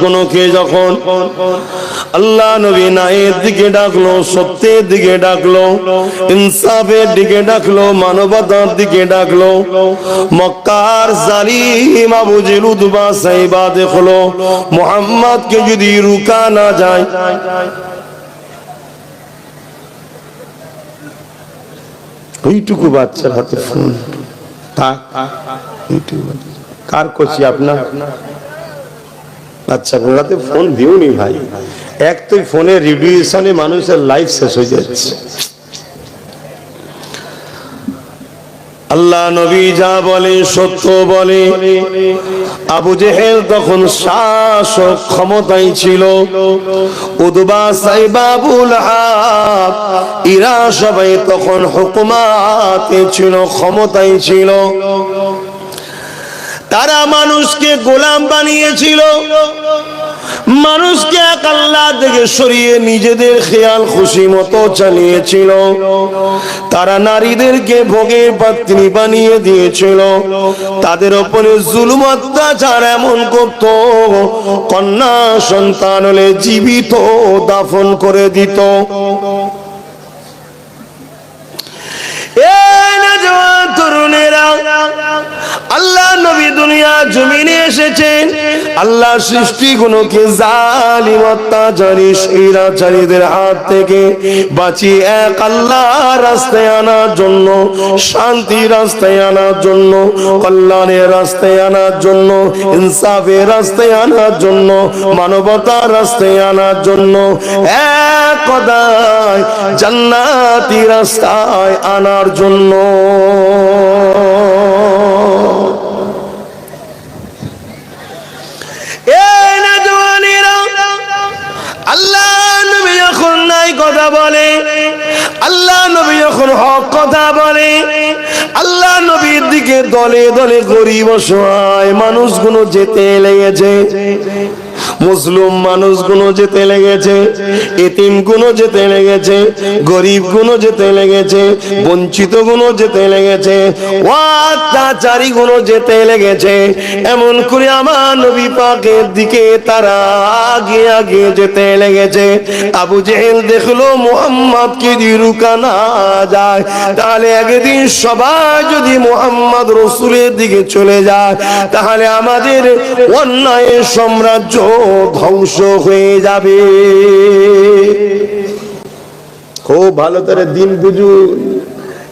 মানুষগুলোকে যখন? আল্লাহ নবী নায়ের দিকে ডাকলো সত্যের দিকে ডাকলো ইনসাফের দিকে ডাকলো মানবতার দিকে ডাকলো। মক্কার জালিম আবু জেলুদবা সাইবা দেখল মোহাম্মদকে যদি রুকা না যায়। ওইটুকু বাচ্চার হাতে ফোন। কার করছি আপনার? আচ্ছা হাতে ফোন দিওনি ভাই। এক তো ফোনে রেডিয়েশনে মানুষের লাইফ শেষ হয়ে যাচ্ছে। আল্লাহ নবী যা বলে সত্য বলে। আবু জেহেল তখন শাসক ক্ষমতায় ছিল। উদবা সাইবাবুল হাব ইরা সবাই তখন হুকুমাতে ছিল, ক্ষমতায় ছিল। তারা মানুষকে গোলাম বানিয়েছিল। মানুষকে এক আল্লাহ থেকে সরিয়ে নিজেদের খেয়াল খুশি মতো চালিয়েছিল। তারা নারীদেরকে ভোগের পাত্রী বানিয়ে দিয়েছিল। তাদের ওপরে জুলুম, অত্যাচার এমন করত। কন্যা সন্তান হলে জীবিত দাফন করে দিত। এই নজওয়ান তরুণেরা আল্লাহ নবী দুনিয়া জমিনে এসেছেন। আল্লাহ সৃষ্টিগুলোকে জালিম, অত্যাচারী স্বৈরাচারীদের হাত থেকে বাঁচিয়ে এক আল্লাহ রাস্তায় আনার জন্য শান্তি রাস্তায় আনার জন্য, কল্যাণের রাস্তায় আনার জন্য, ইনসাফের রাস্তায় আনার জন্য, মানবতার রাস্তায় আনার জন্য, এক কথায় জান্নাতি রাস্তায় আনার জন্য এই নজওয়ানেরা, আল্লাহ নাই কথা বলে, আল্লাহ নবী যখন কথা বলে, আল্লাহ নবীর দিকে দলে দলে গরিব অসহায় মানুষগুলো যেতে লেগেছে। মুসলিম মানুষগুলো যেতে লেগেছে এতিমগুলো যেতে লেগেছে গরিবগুলো যেতে লেগেছে বঞ্চিতগুলো যেতে লেগেছে অত্যাচারী গুলো যেতে লেগেছে। এমন করে আমার নবী পাকের দিকে তারা আগে আগে যেতে লেগেছে। আবু জেহেল দেখল, মোহাম্মদ কে যদি রুকা না যায়? তাহলে একদিন সবাই যদি মোহাম্মদ রসুলের দিকে চলে যায়, তাহলে আমাদের অন্যায় সাম্রাজ্য ধ্বংস হয়ে যাবে। খুব ভালো করে দিন বুঝুন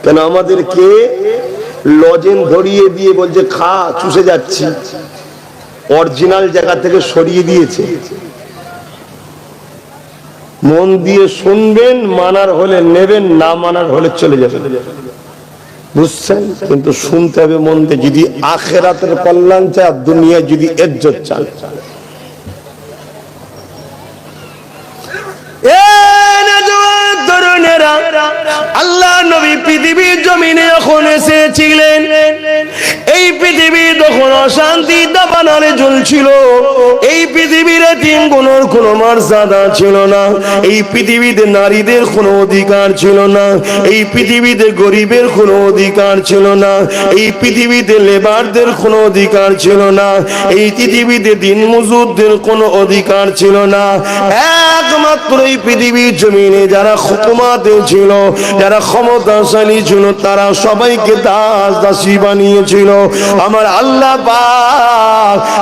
কেন আমাদেরকে লজেন ধরিয়ে দিয়ে বলছে, খা, চুষে যাচ্ছি। অরিজিনাল জায়গা থেকে সরিয়ে দিয়েছে। মন দিয়ে শুনবেন, মানার হলে নেবেন, না মানার হলে চলে যাবেন। বুঝছেন? কিন্তু শুনতে হবে মন দিয়ে। যদি আখেরাতের কল্যাণ চায় আর দুনিয়া যদি এজ্জত চান এই নজওয়ান তরুণেরা, আল্লাহ নবী পৃথিবীর জমিনে যখন এসেছিলেন। এই পৃথিবী তখন অশান্তি জ্বলছিল। এই পৃথিবীর তিন গুণর মর্যাদা ছিল না। এই পৃথিবীতে নারীদের কোনো অধিকার ছিল না। এই পৃথিবীতে গরিবের কোনো অধিকার ছিল না। এই পৃথিবীতে লেবারদের কোনো অধিকার ছিল না। এই পৃথিবীতে দিন মজুরদের কোনো অধিকার ছিল না। একমাত্র এই পৃথিবীর জমিনে যারা হুকুমাতে ছিল, যারা ক্ষমতাশালী ছিল, তারা সবাইকে দাস দাসী বানিয়েছিল। আমার আল্লাহ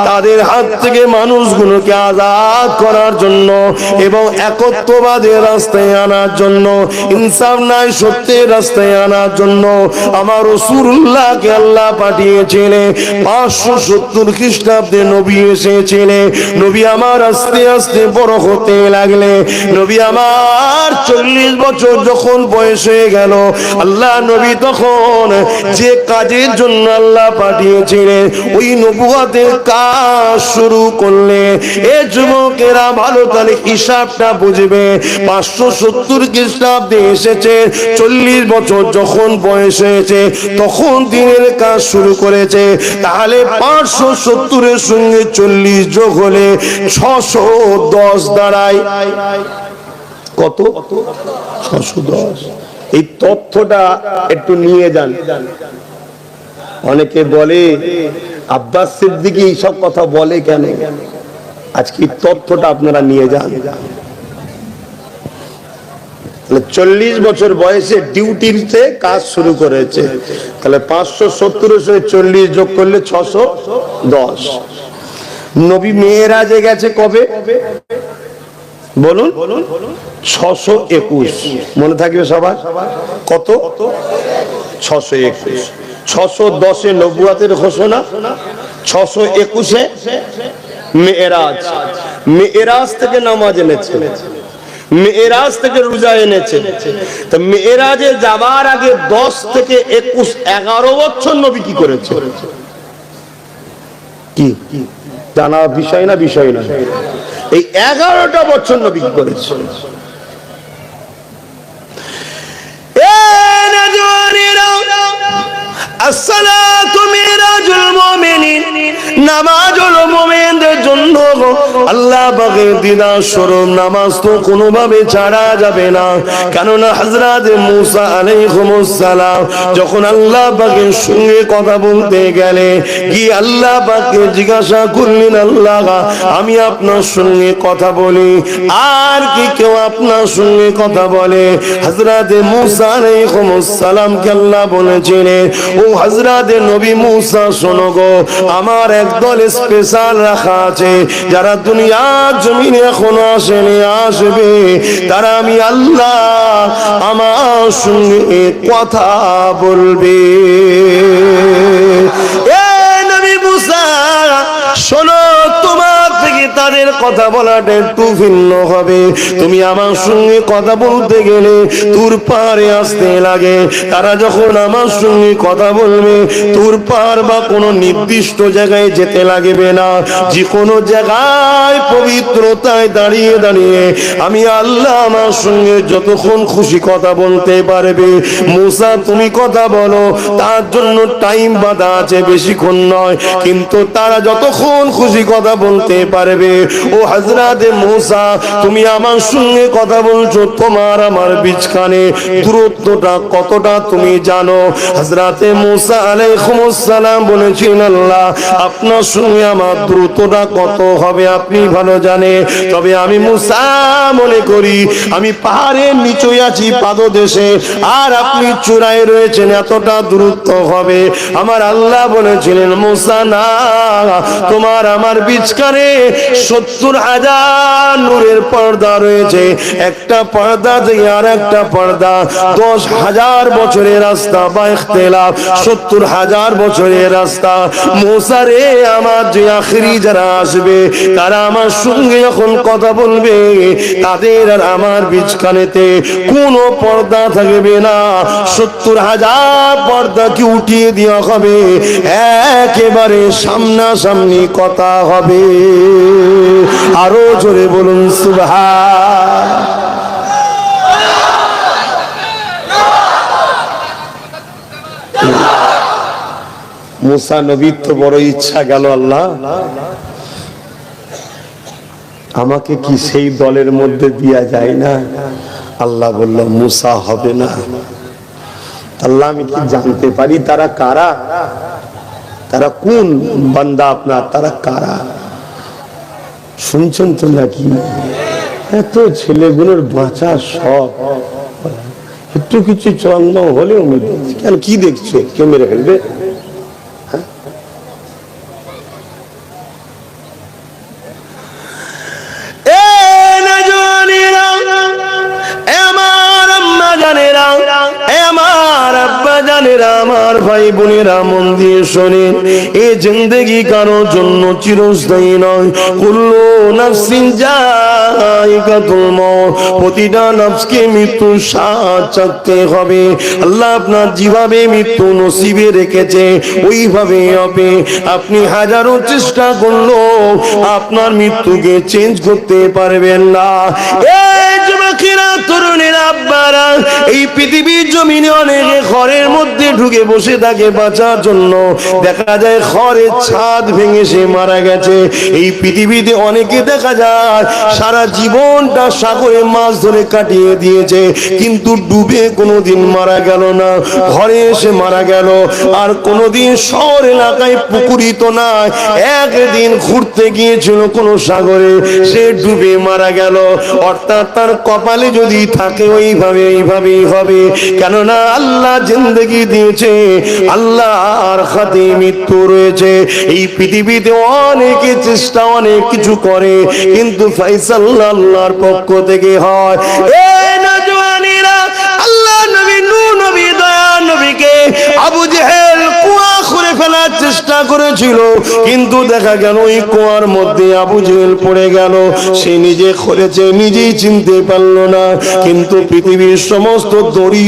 তাদের হাত থেকে মানুষগুলোকে আজাদ করার জন্য এবং একত্ববাদের রাস্তায় আনার জন্য, ইনসাফ নাই, সত্যের রাস্তায় আনার জন্য আমার রসুল্লাহকে আল্লাহ পাঠিয়েছিলেন। পাঁচশো সত্তর খ্রিস্টাব্দে নবী এসেছিলেন। নবী আমার আস্তে আস্তে বড় হতে লাগলে নবী আমার চল্লিশ বছর যখন বয়স হয়ে গেল, আল্লাহ নবী তখন যে কাজের জন্য আল্লাহ পাঠিয়েছিলেন, ওই নবুয়াতের কাজ শুরু করলে এ যুবকেরা ভালো তাহলে হিসাবটা বুঝবে। পাঁচশো সত্তর খ্রিস্টাব্দে এসেছে, চল্লিশ বছর যখন বয়স হয়েছে, তখন দিনের কাজ শুরু করেছে। তাহলে পাঁচশো সত্তরের সঙ্গে চল্লিশ যোগ হলে ছশো দশ দাঁড়ায়। কত? ছশো দশ। এই তথ্যটা একটু নিয়ে যান। অনেকে বলে, আব্বাস সিদ্দিকি এইসব কথা বলে কেন? আজকে তথ্যটা আপনারা নিয়ে যান। চল্লিশ বছর বয়সে ডিউটিতে কাজ শুরু করেছে। তাহলে পাঁচশো সত্তরের সঙ্গে চল্লিশ যোগ করলে ছশো দশ। নবী মেয়েরাজে গেছে কবে? বলুন। ছশো একুশ। মনে থাকবে সবার? কত? ছশো একুশ। ছশো দশে নবুয়াতের ঘোষণা, ছশো একুশে মেয়েরাজ। মেয়েরাজ থেকে নামাজ এনেছে। মেয়েরাজ থেকে রোজা এনেছে। তো মেয়েরাজে যাবার আগে দশ থেকে একুশ, এগারো বছর নবী কি করেছে? কি? জানা বিষয় না বিষয় না এই এগারোটা বছর নবী কি করেছে? এ মুসা জিজ্ঞাসা করলেন, আল্লাহ আমি আপনার সঙ্গে কথা বলি। আর কি কেউ আপনার সঙ্গে কথা বলে। হযরত মুসা আলাইহিস সালামকে আল্লাহ বলেছিলেন ও হজরাতে নবী মুসা, শোনো গো, আমার একদল স্পেশাল রাখা আছে। যারা দুনিয়ার জমিনে এখনও আসেনি, আসবে। তারা আমি আল্লাহ আমার সঙ্গে কথা বলবে। এ নবী মুসা, শোনো তাদের কথা বলাটা একটু ভিন্ন হবে। তুমি আমার সঙ্গে কথা বলতে গেলে তোর পারে আসতে লাগে। তারা যখন আমার সঙ্গে কথা বলবে, তোর পার বা কোনো নির্দিষ্ট জায়গায় যেতে লাগবে না। যে কোনো জায়গায় পবিত্রতায় দাঁড়িয়ে দাঁড়িয়ে আমি আল্লাহ আমার সঙ্গে যতক্ষণ খুশি কথা বলতে পারবে। মুসা, তুমি কথা বলো, তার জন্য টাইম বাধা আছে, বেশিক্ষণ নয়। কিন্তু তারা যতক্ষণ খুশি কথা বলতে পারবে ও হাজরাতে মুসা, তুমি আমার সঙ্গে কথা বলছো, তোমার আমার বিচখানে দূরত্বটা কতটা তুমি জানো? হাজরাতে মুসা আলাইহিস সালাম বলেছেন, আল্লাহ, আপনার সঙ্গে আমার দ্রুতটা কত হবে আপনি ভালো জানে তবে আমি মুসা মনে করি, আমি পাহাড়ের নিচে আছি পাদদেশে, আর আপনি চূড়ায় রয়েছেন, এতটা দূরত্ব হবে। আমার আল্লাহ বলেছিলেন, মুসা, না, তোমার আমার বিচকারে সত্তর হাজার নূরের পর্দা রয়েছে। একটা পর্দা থেকে আর একটা পর্দা। দশ হাজার বছরের রাস্তা বা সত্তর হাজার বছরের রাস্তা। মোসারে আমার যে আখরি যারা আসবে, তারা আমার সঙ্গে যখন কথা বলবে। তাদের আর আমার বীজখানেতে কোনো পর্দা থাকবে না। সত্তর হাজার পর্দাকে উঠিয়ে দেওয়া হবে। একেবারে সামনাসামনি কথা হবে। আরও জোরে বলুন সুভা মুসা নবীর তো বড় ইচ্ছা গেল আল্লাহ। আমাকে কি সেই দলের মধ্যে দিয়া যায় না? আল্লাহ বলল, মুসা হবে না। আল্লাহ, আমি কি জানতে পারি তারা কারা? তারা কোন বান্দা আপনার? তারা কারা? শুনছেন তো নাকি? এত ছেলেগুলোর বাঁচা সব। একটু কিছু চন্দ্র হলেও। কেন কি দেখছে? কেমে ফেলবে? ভাই বোনেরা, মন দিয়ে শোনেন এ জিন্দগি কারোর জন্য চিরস্থায়ী নয়। কুল্লু নাফসিন জায়গাতুল মউত প্রতিটা নফসকে মৃত্যু স্বাদ হবে। আল্লাহ আপনার যেভাবে মৃত্যু নসিবে রেখেছে, ওইভাবে হবে। আপনি হাজারো চেষ্টা করল আপনার মৃত্যুকে চেঞ্জ করতে পারবেন না। এই জমিনে অনেকে ঘরের মধ্যে ঢুকে বসে থাকে বাঁচার জন্য। দেখা যায় ঘরের ছাদ ভেঙে মারা গেছে। সারা জীবনটা সাগরে মাছ ধরে কাটিয়ে দিয়েছে, কিন্তু ডুবে কোনোদিন মারা গেল না। ঘরে এসে মারা গেল। আর কোনোদিন শহর এলাকায় পুকুরিত না একদিন ঘুরতে গিয়েছিল কোনো সাগরে, সে ডুবে মারা গেল। অর্থাৎ তার কপালে যদি থাকে ওইভাবে, এইভাবেই হবে। কেননা আল্লাহ জিন্দগি দিয়েছে, আল্লাহর হাতে মৃত্যু রয়েছে। এই পৃথিবীতে অনেকে চেষ্টা, অনেক কিছু করে, কিন্তু ফাইসাল আল্লাহর পক্ষ থেকে হয়। এ নজওয়ানিরা, আল্লাহ নবী নূ নবী দয়া, নবীকে আবু জেহেল কুয়া করে ফেলার চেষ্টা করেছিল, কিন্তু দেখা গেল ওই কুয়ার মধ্যে আবু জেহেল পড়ে গেল। সে নিজে করেছে নিজেই চিনতে না। কিন্তু পৃথিবীর সমস্ত দড়ি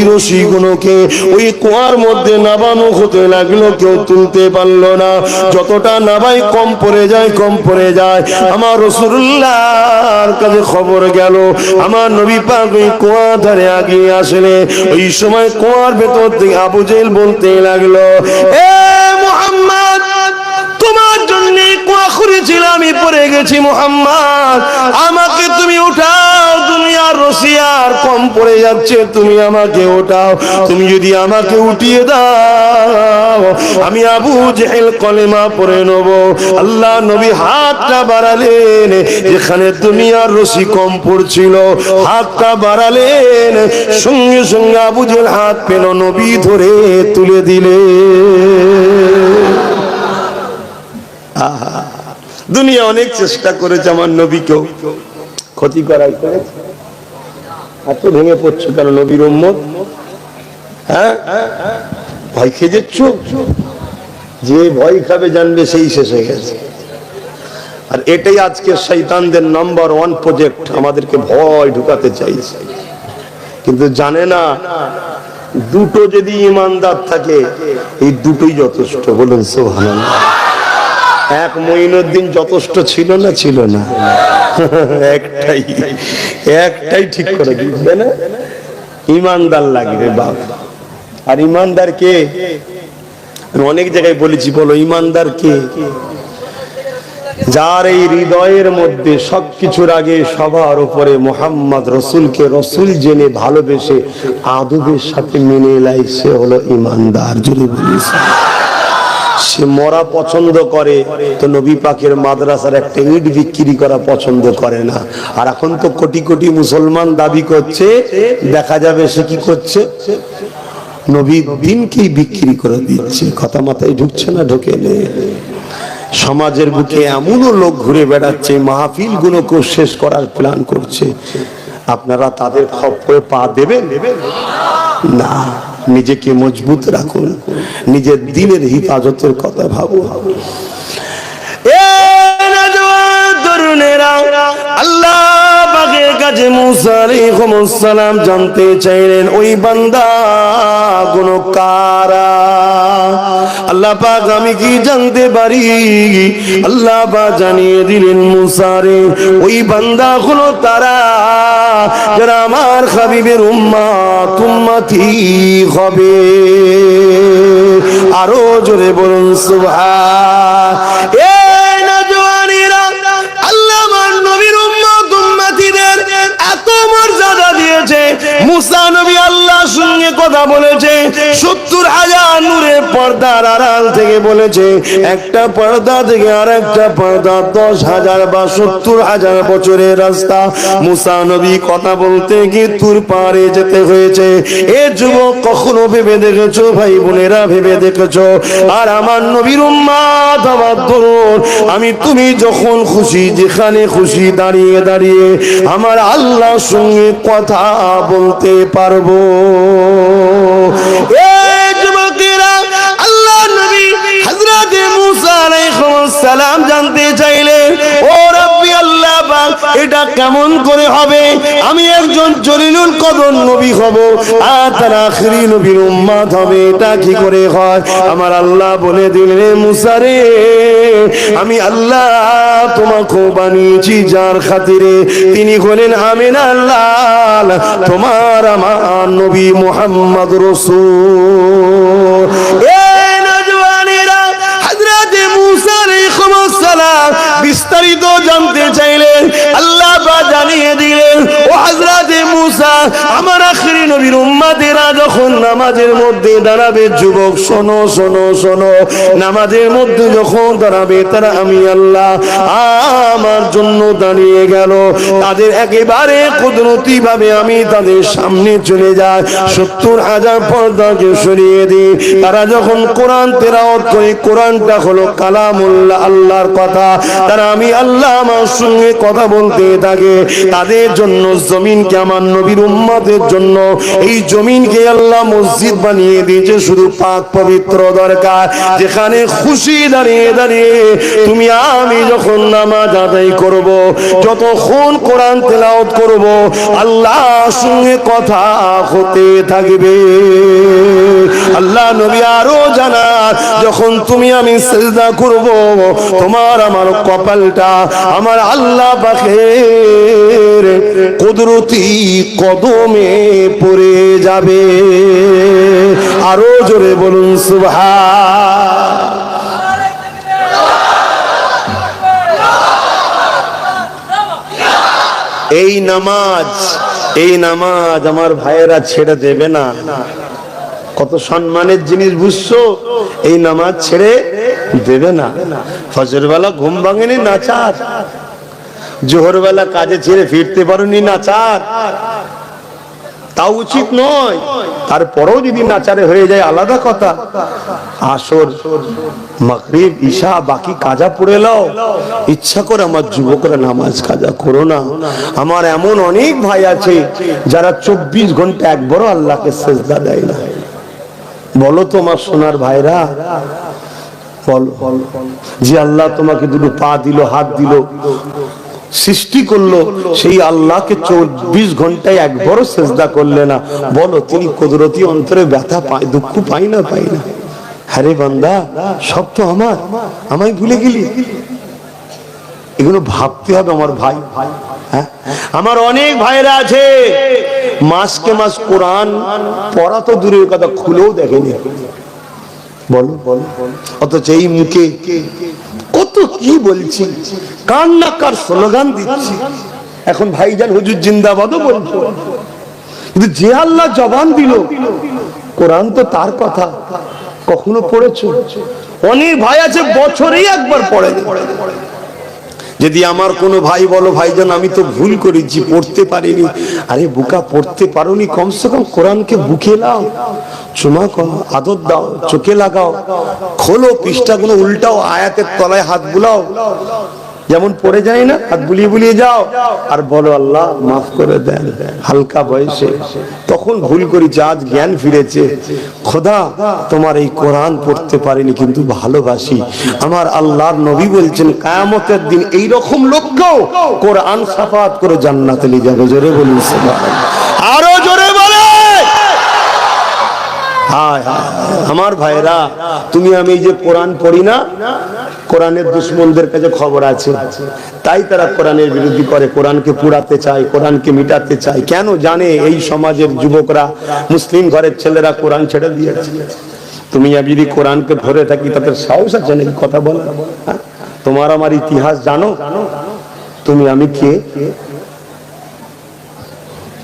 ওই কুয়ার মধ্যে নামানো হতে লাগল, কেউ তুলতে না। যতটা নামাই কম পড়ে যায়, কম পড়ে যায়। আমার রসুল্লাহর কাছে খবর গেল, আমার নবী পাক ওই কুয়া ধারে আগিয়ে আসলে। ওই সময় কুয়ার ভেতর থেকে আবু জেল বলতে লাগল। এ মোহাম্মদ! আমি পড়ে গেছি মোহাম্মদ। আমাকে তুমি উঠাও, তুমি রশি আর কম পড়ে যাচ্ছে, তুমি আমাকে উঠাও তুমি যদি আমাকে উঠিয়ে দাও, আমি আবু জেহেল কলেমা পড়ে নেব। আল্লাহ নবী হাতটা বাড়ালেন, যেখানে তুমি আর রশি কম পড়ছিল। হাতটা বাড়ালেন, সঙ্গে সঙ্গে আবু জেহেল হাত পেল নবী ধরে তুলে দিলে দুনিয়া অনেক চেষ্টা করেছে আমার নবীকেও। ক্ষতি করার করেছে এত ভেঙে পড়ছো কেন নবীর হ্যাঁ? ভয় খেয়ে যে ভয় খাবে জানবে সেই শেষ হয়ে গেছে। আর এটাই আজকে শৈতানদের নাম্বার ওয়ান প্রজেক্ট। আমাদেরকে ভয় ঢুকাতে চাইছে। কিন্তু জানে না, দুটো যদি ইমানদার থাকে, এই দুটোই যথেষ্ট। বলুন সোহান এক মঈনুদ্দিন যথেষ্ট ছিল না ছিল না। একটাই একটাই ঠিক করে দিবে না? ইমানদার লাগবে বাপ। আর ইমানদার কে? অনেক জায়গায় বলেছি, বলো, ইমানদার কে? যার এই হৃদয়ের মধ্যে সবকিছুর আগে সবার উপরে মোহাম্মদ রসুলকে রসুল জেনে ভালোবেসে আদবের সাথে মেনে এলাই সে হলো ইমানদার জুড়ে বলিস সে মরা পছন্দ করে, তো নবী পাকের মাদ্রাসার একটা ইট বিক্রি করা পছন্দ করে না। আর এখন তো কোটি কোটি মুসলমান দাবি করছে, দেখা যাবে সে কি করছে? নবীর দিনকেই বিক্রি করে দিচ্ছে, কথা মাথায় ঢুকছে না, ঢুকে সমাজের বুকে এমনও লোক ঘুরে বেড়াচ্ছে মাহফিল গুলোকেও শেষ করার প্ল্যান করছে। আপনারা তাদের খপ্পরে পা দেবেন? না। নিজেকে মজবুত রাখুন নিজের দিনের হিফাজতের কথা ভাবুন। এ মুসা জানতে চাইলেন, ওই বান্দা কোন কারা? আল্লাহ পাক, আমি কি জানতে পারি? আল্লাহ পাক জানিয়ে দিলেন মুসারে ওই বান্দা হলো তারা যারা আমার হাবিবের উম্মাত উম্মতি হবে। আরও জোরে বলুন, সুবহান। এ দিয়েছে মুসা নবী আল্লাহর সঙ্গে কথা বলেছে। সত্তর হাজার নূরের পর্দার আড়াল থেকে বলেছে, একটা পর্দা থেকে আর একটা পর্দা দশ হাজার বা সত্তর হাজার বছরের রাস্তা। মুসা নবী কথা বলতে গিয়ে তুর পারে যেতে হয়েছে। এ যুবক কখনো ভেবে দেখেছ, ভাই বোনেরা ভেবে দেখেছ? আর আমার নবীর উম্মাদ, আমার ধরুন আমি তুমি যখন খুশি, যেখানে খুশি দাঁড়িয়ে দাঁড়িয়ে আমার আল্লাহর সঙ্গে কথা বলতে পারব। এ যুবকেরা আল্লাহ নবী হযরত মুসা আলাইহিস সালাম জানতে চাইলেন এটা কেমন করে হবে? আমি একজন জলিলুল কদর নবী হব, আর তার আখরি নবীর উম্মাদ হবে। এটা কি করে হয়? আমার আল্লাহ বলে দিলেন মুসারে আমি আল্লাহ তোমাকে বানিয়েছি যার খাতিরে। তিনি হলেন আমিন আল্লাহ, তোমার আমার নবী মোহাম্মদ রসুল। বিস্তারিত জানতে চাইলেন, আল্লাহ বা জানিয়ে দিলেন, ও হযরতে মুসা, আমার আখরি নবীর উম্মতেরা যখন নামাজের মধ্যে দাঁড়াবে, যুবক শোনো শোনো শোনো, নামাজের মধ্যে যখন দাঁড়াবে, তারা আমি আল্লাহ আমার জন্য দাঁড়িয়ে গেল। তাদের একেবারে কুদরতি ভাবে আমি তাদের সামনে চলে যাই। সত্তর হাজার পর্দাকে সরিয়ে দিই। তারা যখন কোরআন তেরাওয়াত করে, কোরআনটা হলো কালামুল্লাহ, আল্লাহর কথা। তারা আমি আল্লাহ আমার সঙ্গে কথা বলতে থাকে। তাদের জন্য জমিনকে আমার নবীর উম্মাদের জন্য। এই জমিনকে আল্লাহ মসজিদ বানিয়ে দিয়েছে, শুধু পাক পবিত্র দরকার। যেখানে খুশি দাঁড়িয়ে দাঁড়িয়ে তুমি আমি যখন নামাজ আদায় করব যতক্ষণ কোরআন তেলাওয়াত করব, আল্লাহর সঙ্গে কথা হতে থাকবে। আল্লাহ নবী আরও জানা যখন তুমি আমি সেজদা করব, তোমার আমার কপালটা, আমার আল্লাহ পাখের কুদরতি কদমে পড়ে যাবে। আরও জোরে বলুন, সুবহান। এই নামাজ এই নামাজ আমার ভাইয়েরা ছেড়ে দেবে না। কত সম্মানের জিনিস, বুঝছ? এই নামাজ ছেড়ে দেবে না। ফজর বেলা ঘুম ভাঙেনি নাচার জোহর বেলা কাজে ছেড়ে ফিরতে পারোনি নাচার তা উচিত নয়। তারপরেও যদি নাচারে হয়ে যায়, আলাদা কথা। আসর, মাগরিব ঈশা বাকি কাজা পড়ে লাও। ইচ্ছা করে আমার যুবকরা নামাজ কাজা করো না। আমার এমন অনেক ভাই আছে, যারা চব্বিশ ঘণ্টা একবারও আল্লাহকে সেজদা দেয় না। বলো তোমার সোনার ভাইরা বলো যে আল্লাহ তোমাকে দুটো পা দিল, হাত দিল, সৃষ্টি করল, সেই আল্লাহকে চব্বিশ ঘন্টায় একবারও চেষ্টা করলে না। বলো, তিনি কুদরতি অন্তরে ব্যথা পায়, দুঃখ পাই না পাই না? হ্যারে বান্দা, সব তো আমার। আমায় ভুলে গেলি? এগুলো ভাবতে হবে আমার ভাই। হ্যাঁ? আমার অনেক ভাইরা আছে। মাসকে মাস কোরআন পড়া তো দূরের কথা, খুলেও দেখেনি। বলো। অথচ এই মুখে কত কি বলছি? কার না কার স্লোগান দিচ্ছি? এখন ভাইজান হুজুর জিন্দাবাদও বলতো কিন্তু যে আল্লাহ জবান দিল, কোরআন তো তার কথা। কখনো পড়েছো? অনেক ভাই আছে, বছরেই একবার পড়ে। যদি আমার কোনো ভাই বলো, ভাইজান, আমি তো ভুল করেছি, পড়তে পারিনি। আরে, বুকা, পড়তে পারোনি কমসে কম, কোরআনকে বুকে লাও চুমা করো আদর দাও, চোখে লাগাও, খোলো, পৃষ্ঠাগুলো উল্টাও, আয়াতের তলায় হাত বুলাও। যেমন পড়ে যায় না হাত বুলিয়ে বুলিয়ে যাও। আর বলো আল্লাহ, মাফ করে দেন, হালকা বয়সে। তখন ভুল করি আজ জ্ঞান ফিরেছে। খোদা, তোমার এই কোরআন পড়তে পারিনি, কিন্তু ভালোবাসি। আমার আল্লাহর নবী বলছেন, কায়ামতের দিন এই রকম লোককেও কোরআন সাফাত করে জান্নাতে নিয়ে যাবে। জোরে বলুন। আরও জোরে বলে হায় হায়, আমার ভাইরা তুমি আমি যে কোরআন পড়ি না কোরআনের দুশ্মনদের কাছে খবর আছে। তাই তারা কোরআনের বিরোধী করে কোরআনকে পুড়াতে চায় কোরআনকে মিটাতে চায়। কেন জানে এই সমাজের যুবকরা মুসলিম ঘরের ছেলেরা কোরআন ছেড়ে দিয়েছে। তুমি আমি যদি কোরআনকে ধরে থাকি তাদের সাহস আছে নাকি কথা বল তোমার আমার ইতিহাস জানো? তুমি আমি কে?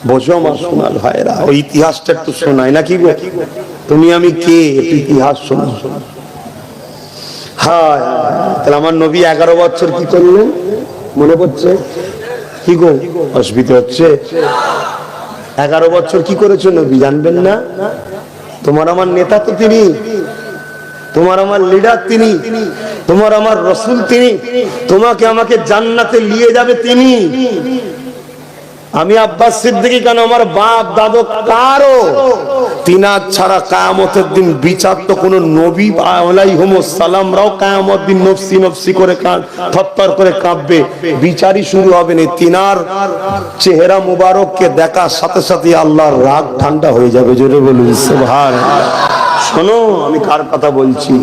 বোঝো আমার সোনার ভাইরা ওই ইতিহাসটা একটু শোনায় নাকি তুমি আমি কে? ইতিহাস শোনো। হ্যাঁ তাহলে আমার নবী এগারো বছর কি করলেন? মনে পড়ছে? কি গো? অসুবিধা হচ্ছে? এগারো বছর কি করেছ নবী, জানবেন না? তোমার আমার নেতা তো তিনি। তোমার আমার লিডার তিনি। তোমার আমার রসুল তিনি। তোমাকে আমাকে জান্নাতে নিয়ে যাবে তিনি। আমি আব্বাস সিদ্দিকী কেন? আমার বাপ, দাদু কারও? তিনার ছাড়া কায়ামতের দিন বিচার তো কোনো নবী সালামরাও কায়ামত দিন নফসি নফসি করে থরথর করে কাঁপবে। বিচারই শুরু হবে না। তিনার চেহারা মুবারককে দেখার সাথে সাথে আল্লাহর রাগ ঠান্ডা হয়ে যাবে। জোরে বলুন ভার শোনো, আমি কার কথা বলছি?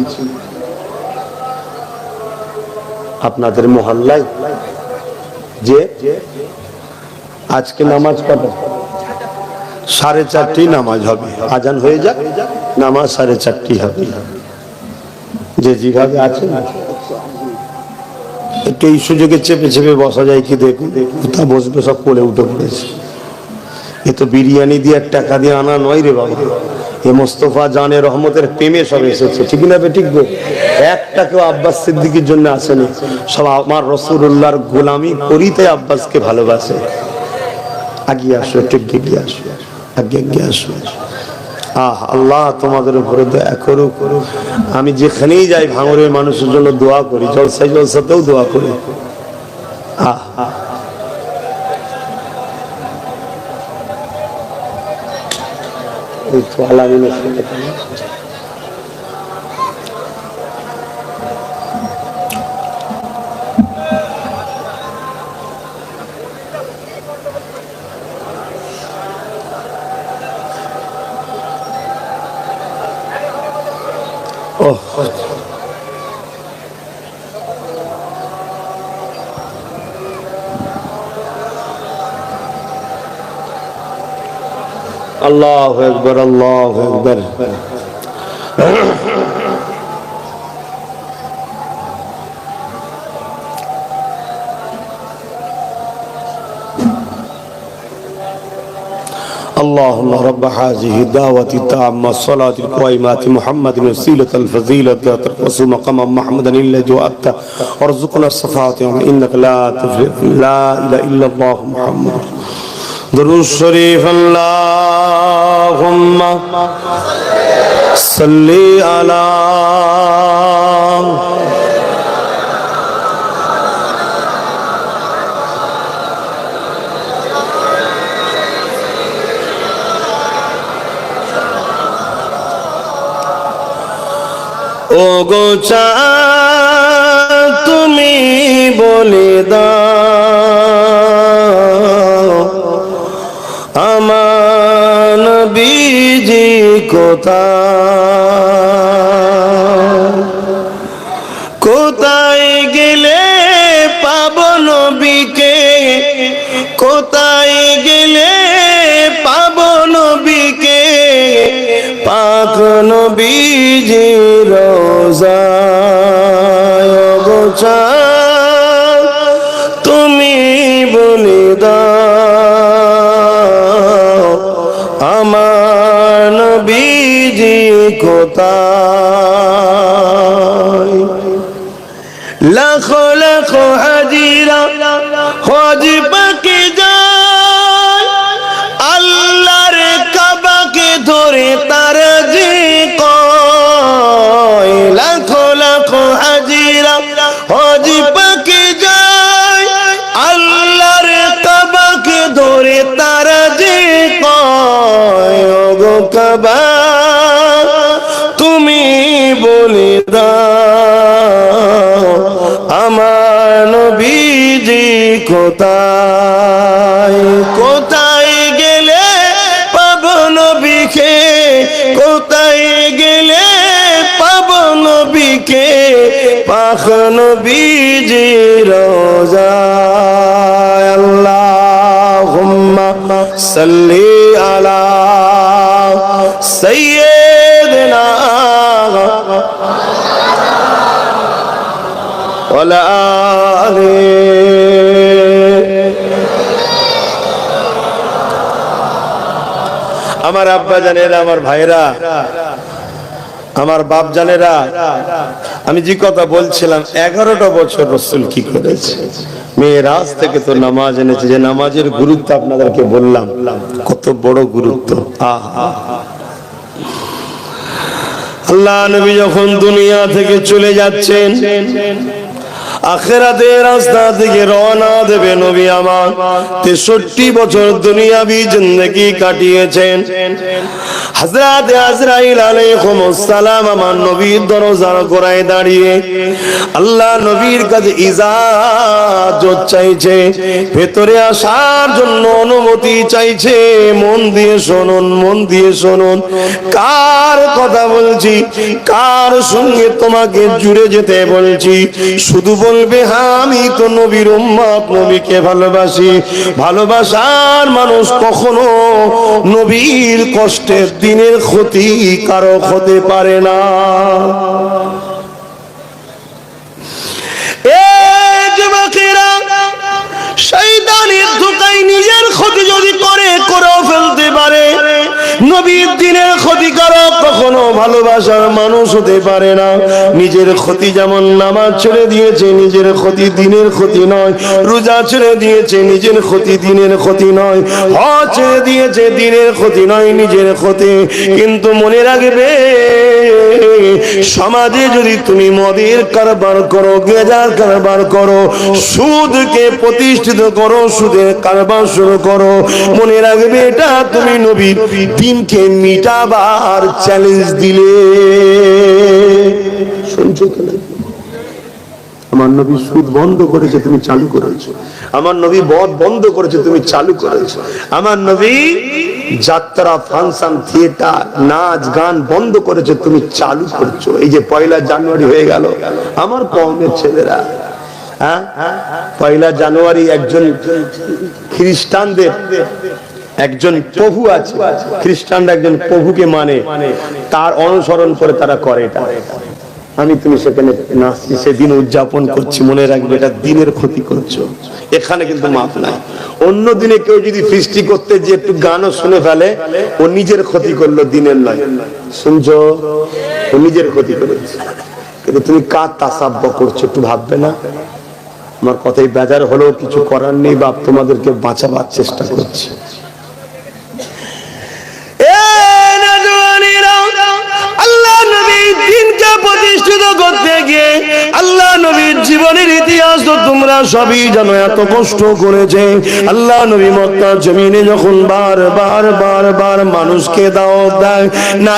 আপনাদের মহল্লায় যে আজকে নামাজ কটা সাড়ে চারটি নামাজ হবে। আজান হয়ে যাক, নামাজ সাড়ে চারটি হবে। যে যেভাবে আছে, একটু এই সুযোগে চেপে চেপে বসা যায় কি দেখুন তা বসবে সব কোলে উঠে পড়েছে। এ তো বিরিয়ানি দিয়ে আর টাকা দিয়ে আনা নয় রে বাবা। এ মোস্তফা জানে রহমতের প্রেমে সব এসেছে। ঠিক না ঠিক গো একটা কেউ আব্বাস সিদ্দিকির জন্য আসেনি। সব আমার রসুল্লাহর গোলামি করিতে আব্বাসকে ভালোবাসে। আগিয়ে আসো, একটু আসো আগে এগিয়ে আসো। আহ, আল্লাহ তোমাদের উপরে দয়া করো আমি যেখানেই যাই ভাঙরের মানুষের জন্য দোয়া করি জলসাই জলসাতেও দোয়া করি। আহ এই তো الله أكبر الله أكبر. اللهم رب هذه الدعوة التامة الصلاة القائمة محمد وسيلة الفضيلة ترقص مقام محمد إلا جوأت وارزقنا الصفات إنك لا تفرق لا إله إلا الله محمد. درود شريف اللهم صل على ও গো তুমি বলে দাও কোথায় কোথায় গেলে পাবন নবীকে? কোথায় গেলে পাবন নবীকে? পাক নবীজি রোজায় গোচা কাবা তুমি বলে আমার নবীজি কোথায়? কোথায় গেলে পাব নবীকে? কোথায় গেলে পাব নবীকে? পাখ নবীজি রোজায় আল্লাহুম্মা সাল্লি আলা সাইয়্যিদিনা ولا আমার আব্বা জানেরা আমার ভাইরা আমার বাপ জানেরা আমি যে কথা বলছিলাম এগারোটা বছর রসুল কি করেছে মেয়ে রাজ থেকে তো নামাজ এনেছে যে নামাজের গুরুত্ব আপনাদেরকে বললাম কত বড় গুরুত্ব আহা আল্লাহ নবী যখন দুনিয়া থেকে চলে যাচ্ছেন রাস্তা থেকে রওনা দেবে নবী আমার। তেষট্টি বছর জিন্দগি কাটিয়েছেন। আজরাইল আমার নবীর দরজার গোড়ায় দাঁড়িয়ে আল্লাহ নবীর কাছে ইজাজত চাইছে, ভেতরে আসার জন্য অনুমতি চাইছে। মন দিয়ে শুনুন, মন দিয়ে শুনুন, কার কথা বলছি? কার সঙ্গে তোমাকে জুড়ে যেতে বলছি? শুধু বলবে হ্যাঁ আমি তো নবীর উম্মত, নবীকে ভালোবাসি। ভালোবাসার মানুষ কখনো নবীর কষ্টের দিনের ক্ষতি কারও হতে পারে না। এ যুবকেরা শয়তানের ধোকায় নিজের ক্ষতি যদি করে, করেও ফেলতে পারে। নবীর দিনের ক্ষতিকারক কখনো ভালোবাসার মানুষ হতে পারে না। নিজের ক্ষতি যেমন নামাজ ছেড়ে দিয়েছে, নিজের ক্ষতি দিনের ক্ষতি নয়। রোজা ছেড়ে দিয়েছে, নিজের ক্ষতি দিনের ক্ষতি নয়। হজ ছেড়ে দিয়েছে, দিনের ক্ষতি নয়, নিজের ক্ষতি। কিন্তু মনে রাখবে সমাজে যদি তুমি মদের কারবার করো, গেজার কারবার করো, সুদকে প্রতিষ্ঠিত করো, সুদের কারবার শুরু করো, মনে রাখবে এটা তুমি নবীর দিনকে মিটাবার চ্যালেঞ্জ দিলে। শুনছো কেন আমার নবী সুদ বন্ধ করেছে, তুমি চালু করেছ। আমার নবী বদ বন্ধ করেছে, তুমি চালু করেছ। আমার নবী যাত্রা, ফাংশন, থিয়েটার, নাচ, গান বন্ধ করেছে, তুমি চালু করছ। এই যে পয়লা জানুয়ারি হয়ে গেল, আমার কমের ছেলেরা হ্যাঁ? পয়লা জানুয়ারি একজন খ্রিস্টানদের একজন প্রভু আছে। খ্রিস্টানরা একজন প্রভুকে মানে তার অনুসরণ করে তারা করে এটা। আমি তুমি সেখানে নাচছি, সেদিন উদযাপন করছি, মনে রাখবে এটা দিনের ক্ষতি করছ। এখানে কিন্তু মাপ নাই। অন্য দিনে কেউ যদি সৃষ্টি করতে যে একটু গানও শুনে ফেলে, ও নিজের ক্ষতি করল দিনের নয়। শুনছো? ও নিজের ক্ষতি করেছে। কিন্তু তুমি কার তাসাব্য করছ একটু ভাববে না? আমার কথাই বেজার হলেও কিছু করার নেই, বাপ তোমাদেরকে বাঁচাবার চেষ্টা করছি। আল্লাহ নবী দিনকে প্রতিষ্ঠিত করতে গিয়ে আল্লাহ নবীর জীবনের ইতিহাস তো তোমরা সবই জানো, এত কষ্ট করেছে। আল্লাহ নবী মক্কা জমিনে যখন বার বার বার বার মানুষকে দাওয়াত দেয় না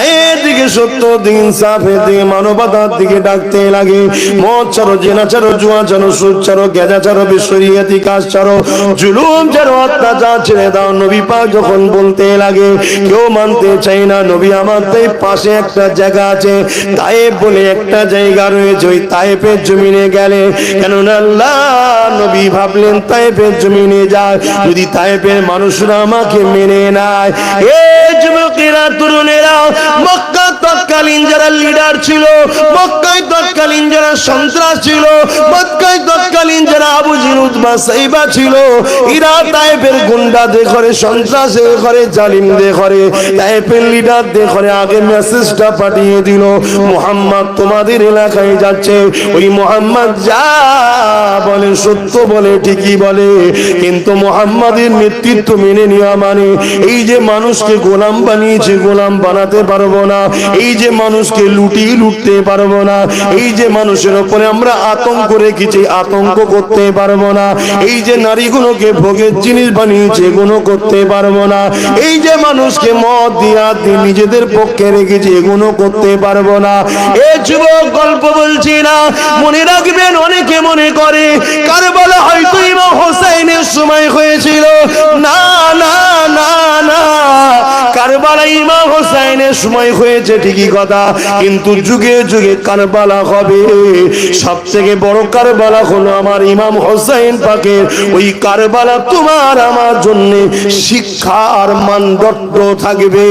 এদিকে সত্য, দিন সাফের দিকে মানবতার দিকে ডাকতে লাগে। মদ ছাড়ো, জেনা ছাড়ো, জুয়া ছাড়ো, সুদ ছাড়ো গেজা ছাড়ো বিশ্বরিয়াতি কাজ ছাড়ো। জুলুম ছাড়ো, অত্যাচার ছেড়ে দাও, নবী পাক যখন বলতে লাগে, কেউ মানতে চাই না, নবী আমার তাই পাশে একটা জায়গা আছে। তাইব বলে একটা জায়গা রয়েছে, ওই তাইপের জমিনে গেলে। কেননা আল্লাহ নবী ভাবলেন তাইপের জমিনে যায়। যদি তাইপের মানুষরা আমাকে মেনে নেয়, এ যুবকেরা, তরুণেরা, মক্কা তৎকালীন যারা লিডার ছিল, মক্কায় তৎকালীন যারা সন্ত্রাস ছিল, মক্কায় তৎকালীন যারা আবু জিরুদ্বা সাইবা ছিল ইরা তাইপের গুন্ডা সন্ত্রাসে জালিম তাইপের লিডার আগে মেসেজটা পাঠিয়ে দিল তোমাদের এলাকায় যাচ্ছে। ওই মোহাম্মদ যা বলে, সত্য বলে, ঠিকই বলে, কিন্তু মোহাম্মদের নেতৃত্ব মেনে নেওয়া মানে এই যে মানুষকে গোলাম বানিয়েছে, গোলাম বানাতে পারব না। এই যে মানুষকে লুটি লুটতে পারব না। এই যে মানুষের উপরে আমরা আতঙ্ক রেখেছি, আতঙ্ক করতে পারব না। এই যে নারীগুলোকে ভোগের জিনিস বানিয়েছে, এগুলো করতে পারব না। এই যে মানুষকে মদ দিয়া নিজেদের পক্ষে রেখেছে, এগুলো করতে পারব না। এ যুবক, গল্প বলছি না। মনে রাখবেন, অনেকে মনে করে, কারবালা হয়তো ইমাম হোসাইনের সময় হয়েছিল। না না না না। কারবালা ইমাম হোসাইনের সময় হয়েছে ঠিকই কথা, কিন্তু যুগে যুগে কারবালা হবে। সব থেকে বড় কারবালা হলো আমার ইমাম হোসাইন পাকের। ওই কারবালা তোমার আমার জন্য শিক্ষার মানদণ্ড থাকবে।